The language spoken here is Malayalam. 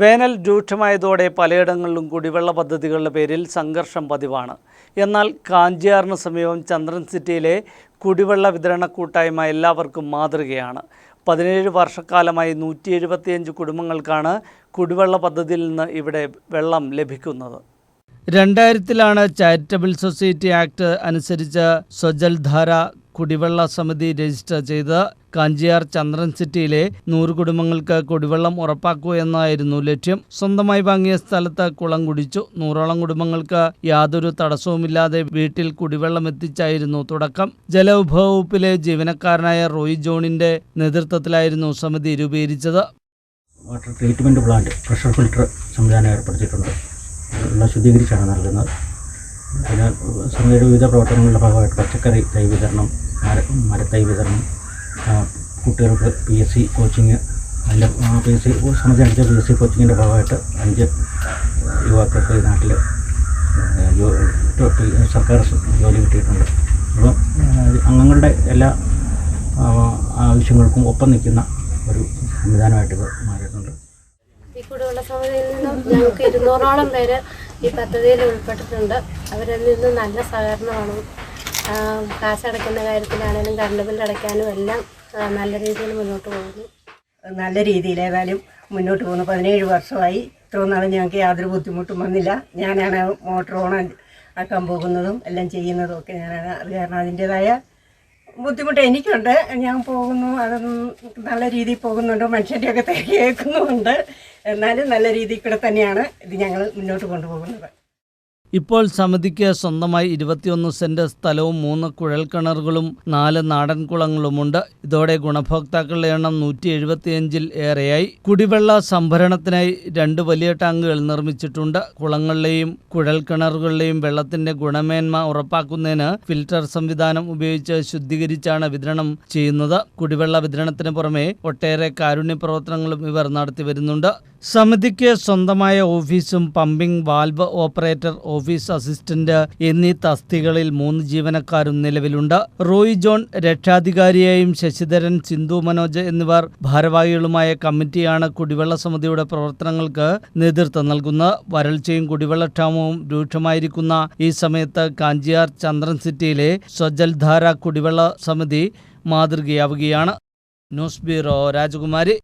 വേനൽ രൂക്ഷമായതോടെ പലയിടങ്ങളിലും കുടിവെള്ള പദ്ധതികളുടെ പേരിൽ സംഘർഷം പതിവാണ്. എന്നാൽ കാഞ്ചിയാറിന് സമീപം ചന്ദ്രൻ സിറ്റിയിലെ കുടിവെള്ള വിതരണ കൂട്ടായ്മ എല്ലാവർക്കും മാതൃകയാണ്. പതിനേഴ് വർഷക്കാലമായി നൂറ്റി എഴുപത്തിയഞ്ച് കുടുംബങ്ങൾക്കാണ് കുടിവെള്ള പദ്ധതിയിൽ നിന്ന് ഇവിടെ വെള്ളം ലഭിക്കുന്നത്. രണ്ടായിരത്തിലാണ് ചാരിറ്റബിൾ സൊസൈറ്റി ആക്ട് അനുസരിച്ച് സ്വജൽധാര കുടിവെള്ള സമിതി രജിസ്റ്റർ ചെയ്ത് കാഞ്ചിയാർ ചന്ദ്രൻ സിറ്റിയിലെ നൂറ് കുടുംബങ്ങൾക്ക് കുടിവെള്ളം ഉറപ്പാക്കുക എന്നായിരുന്നു ലക്ഷ്യം. സ്വന്തമായി വാങ്ങിയ സ്ഥലത്ത് കുളം കുടിച്ചു. നൂറോളം കുടുംബങ്ങൾക്ക് യാതൊരു തടസ്സവുമില്ലാതെ വീട്ടിൽ കുടിവെള്ളം എത്തിച്ചായിരുന്നു തുടക്കം. ജലവിഭവ വകുപ്പിലെ ജീവനക്കാരനായ റോയ് ജോണിന്റെ നേതൃത്വത്തിലായിരുന്നു സമിതി രൂപീകരിച്ചത്. Water treatment plant pressure filter സംവിധാനം ഏർപ്പെടുത്തിയിട്ടുണ്ട്. വെള്ളം ശുദ്ധീകരിച്ചാണ് നൽകുന്നത്. അതിന് സമിതിയുടെ വിവിധ പ്രവർത്തനങ്ങളുടെ ഭാഗമായിട്ട് പച്ചക്കറി തൈ വിതരണം മര മരത്തൈ വിതരണം കുട്ടികൾക്ക് പി എസ് സി കോച്ചിങ് അതിന്റെ പി എസ് സി സമയത്ത് അടിച്ച പി എസ് സി കോച്ചിങ്ങിന്റെ ഭാഗമായിട്ട് അഞ്ച് യുവാക്കൾക്ക് ഈ നാട്ടിൽ സർക്കാർ ജോലി കിട്ടിയിട്ടുണ്ട്. അപ്പം അംഗങ്ങളുടെ എല്ലാ ആവശ്യങ്ങൾക്കും ഒപ്പം നിൽക്കുന്ന ഒരു സംവിധാനമായിട്ട് മാറിയിട്ടുണ്ട്. ഈ കുടിവെള്ള സമിതിയിൽ നിന്നും ഞങ്ങൾക്ക് ഇരുന്നൂറോളം പേര് ഈ പദ്ധതിയിൽ ഉൾപ്പെട്ടിട്ടുണ്ട്. അവരിൽ നിന്ന് നല്ല സഹകരണമാണ് ആ, കാശടയ്ക്കുന്ന കാര്യത്തിലാണെങ്കിലും കറണ്ട് ബില്ല് അടയ്ക്കാനും എല്ലാം നല്ല രീതിയിൽ മുന്നോട്ട് പോകുന്നു. നല്ല രീതിയിൽ ഏതായാലും മുന്നോട്ട് പോകുന്നു. പതിനേഴ് വർഷമായി ഇത്രയും നാളും ഞങ്ങൾക്ക് യാതൊരു ബുദ്ധിമുട്ടും വന്നില്ല. ഞാനാണ് മോട്ടോർ ഓൺ ആക്കാൻ പോകുന്നതും എല്ലാം ചെയ്യുന്നതും ഒക്കെ ഞാനാണ്. അത് കാരണം അതിന്റെതായ ബുദ്ധിമുട്ട് എനിക്കുണ്ട്. ഞാൻ പോകുന്നു അത് നല്ല രീതിയിൽ പോകുന്നുണ്ട്. മനുഷ്യന്റെയൊക്കെ കേൾക്കുന്നുമുണ്ട്. എന്നാലും നല്ല രീതിയിൽ കൂടെ തന്നെയാണ് ഇത് ഞങ്ങൾ മുന്നോട്ട് കൊണ്ടുപോകുന്നത്. ഇപ്പോൾ സമിതിക്ക് സ്വന്തമായി ഇരുപത്തിയൊന്ന് സെന്റ് സ്ഥലവും മൂന്ന് കുഴൽക്കിണറുകളും നാല് നാടൻ കുളങ്ങളുമുണ്ട്. ഇതോടെ ഗുണഭോക്താക്കളുടെ എണ്ണം നൂറ്റി എഴുപത്തിയഞ്ചിൽ ഏറെയായി. കുടിവെള്ള സംഭരണത്തിനായി രണ്ട് വലിയ ടാങ്കുകൾ നിർമ്മിച്ചിട്ടുണ്ട്. കുളങ്ങളിലെയും കുഴൽക്കിണറുകളിലെയും വെള്ളത്തിന്റെ ഗുണമേന്മ ഉറപ്പാക്കുന്നതിന് ഫിൽട്ടർ സംവിധാനം ഉപയോഗിച്ച് ശുദ്ധീകരിച്ചാണ് വിതരണം ചെയ്യുന്നത്. കുടിവെള്ള വിതരണത്തിന് പുറമെ ഒട്ടേറെ കാരുണ്യ പ്രവർത്തനങ്ങളും ഇവർ നടത്തി വരുന്നുണ്ട് സമിതിക്ക് സ്വന്തമായ ഓഫീസും pumping valve operator office assistant എന്നീ തസ്തികളിൽ മൂന്ന് ജീവനക്കാരും നിലവിലുണ്ട്. റോയ് ജോൺ രക്ഷാധികാരിയായും ശശിധരൻ സിന്ധു മനോജ് എന്നിവർ ഭാരവാഹികളുമായ കമ്മിറ്റിയാണ് കുടിവെള്ള സമിതിയുടെ പ്രവർത്തനങ്ങൾക്ക് നേതൃത്വം നൽകുന്നത്. വരൾച്ചയും കുടിവെള്ളക്ഷാമവും രൂക്ഷമായിരിക്കുന്ന ഈ സമയത്ത് കാഞ്ചിയാർ ചന്ദ്രൻ സിറ്റിയിലെ സ്വജൽധാര കുടിവെള്ള സമിതി മാതൃകയാവുകയാണ്. ന്യൂസ് ബ്യൂറോ രാജകുമാരി.